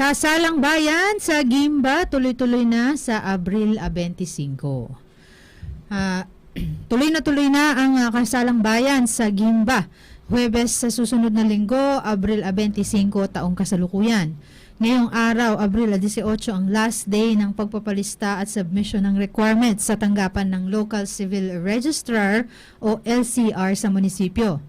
Kasalang bayan sa Gimba tuloy-tuloy na sa Abril ah, 25. Ah, tuloy na tuloy na ang ah, kasalang bayan sa Gimba. Huwebes sa susunod na linggo, Abril ah, 25 taong kasalukuyan. Ngayong araw, Abril ah, 18 ang last day ng pagpapalista at submission ng requirements sa tanggapan ng Local Civil Registrar o LCR sa munisipyo.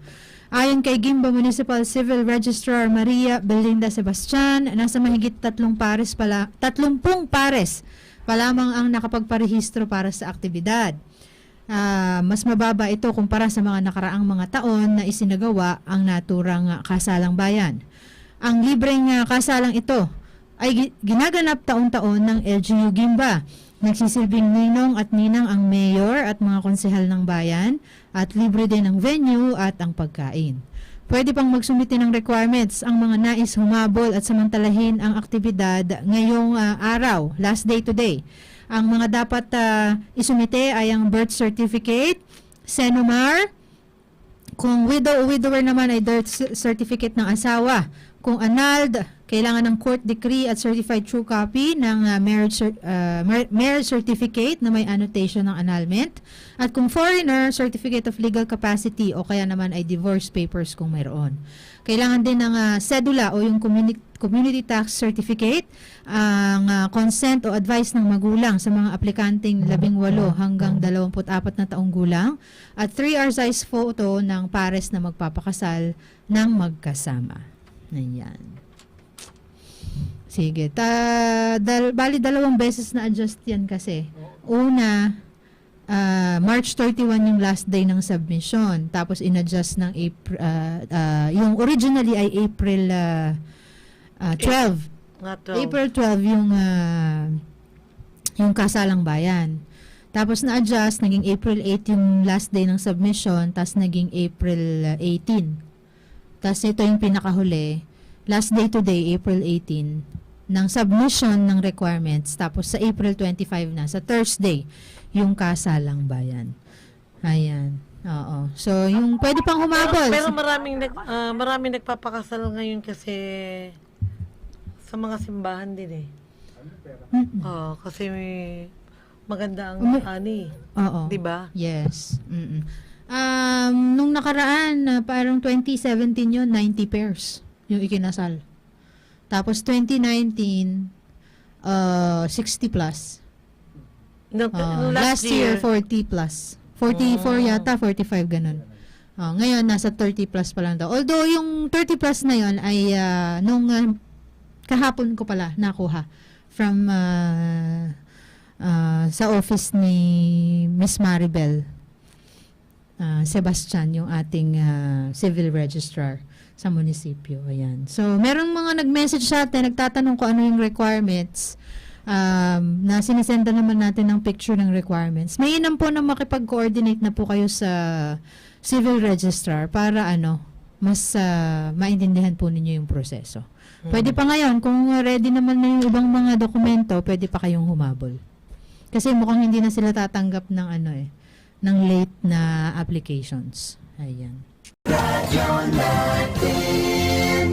Ayon kay Gimba Municipal Civil Registrar Maria Belinda Sebastian, nasa mahigit tatlong pares pala, tatlumpung pares pa lamang ang nakapagparehistro para sa aktibidad. Ah, mas mababa ito kumpara sa mga nakaraang mga taon na isinagawa ang naturang kasalang bayan. Ang libreng ah, kasalang ito ay gi- ginaganap taon-taon ng LGU Gimba. Nagsisilbing ninong at ninang ang mayor at mga konsehal ng bayan at libre din ang venue at ang pagkain. Pwede pang magsumite ng requirements ang mga nais humabol at samantalahin ang aktibidad ngayong ah, araw, last day today. Ang mga dapat ah, isumite ay ang birth certificate, Senomar, kung widow o widower naman ay birth certificate ng asawa. Kung annulled, kailangan ng court decree at certified true copy ng uh, marriage, cer- uh, mar- marriage certificate na may annotation ng annulment. At kung foreigner, certificate of legal capacity o kaya naman ay divorce papers kung mayroon. Kailangan din ng uh, sedula o yung community, community tax certificate, ang uh, consent o advice ng magulang sa mga aplikanteng 18 hanggang 24 na taong gulang at 3R size photo ng pares na magpapakasal ng magkasama. Ayan. Sige. Ta, dal, bali dalawang beses na adjust yan kasi. Una, ah, March 31 yung last day ng submission. Tapos in-adjust ng April, yung originally ay April ah, ah, 12. Nga to. April 12 yung ah, yung kasalang bayan. Tapos na-adjust, naging April 8 yung last day ng submission, tapos naging April ah, 18. Tapos ito yung pinakahuli, last day today, April 18, ng submission ng requirements. Tapos sa April 25 na, sa Thursday, yung kasalang bayan. Ayan. Oo. So, yung pwede pang humabol. Pero maraming nag, ah, maraming nagpapakasal ngayon kasi sa mga simbahan din eh. Mm-mm. Oo, kasi may maganda ang Umi- ani. Oo. 'Di ba? Yes. Mm-mm. Um, nung nakaraan, na parang 2017 yun, 90 pairs yung ikinasal. Tapos 2019, uh, 60 plus. No, Uh, no, last, year, 40 plus. 44 Oh. yata, 45 ganun. Oh, ngayon, nasa 30 plus pa lang daw. Although, yung 30 plus na yon ay ah, nung ah, kahapon ko pala nakuha from ah, ah, sa office ni Miss Maribel ah, Sebastian, yung ating ah, civil registrar sa munisipyo. Ayan. So, merong mga nag-message sa atin, nagtatanong kung ano yung requirements um, na sinisenda naman natin ng picture ng requirements. Mainam po na makipag-coordinate na po kayo sa civil registrar para ano, mas ah, maintindihan po ninyo yung proseso. Pwede pa ngayon, kung ready naman na yung ibang mga dokumento, pwede pa kayong humabol. Kasi mukhang hindi na sila tatanggap ng ano eh, ng late na applications. Ayan. Radyo natin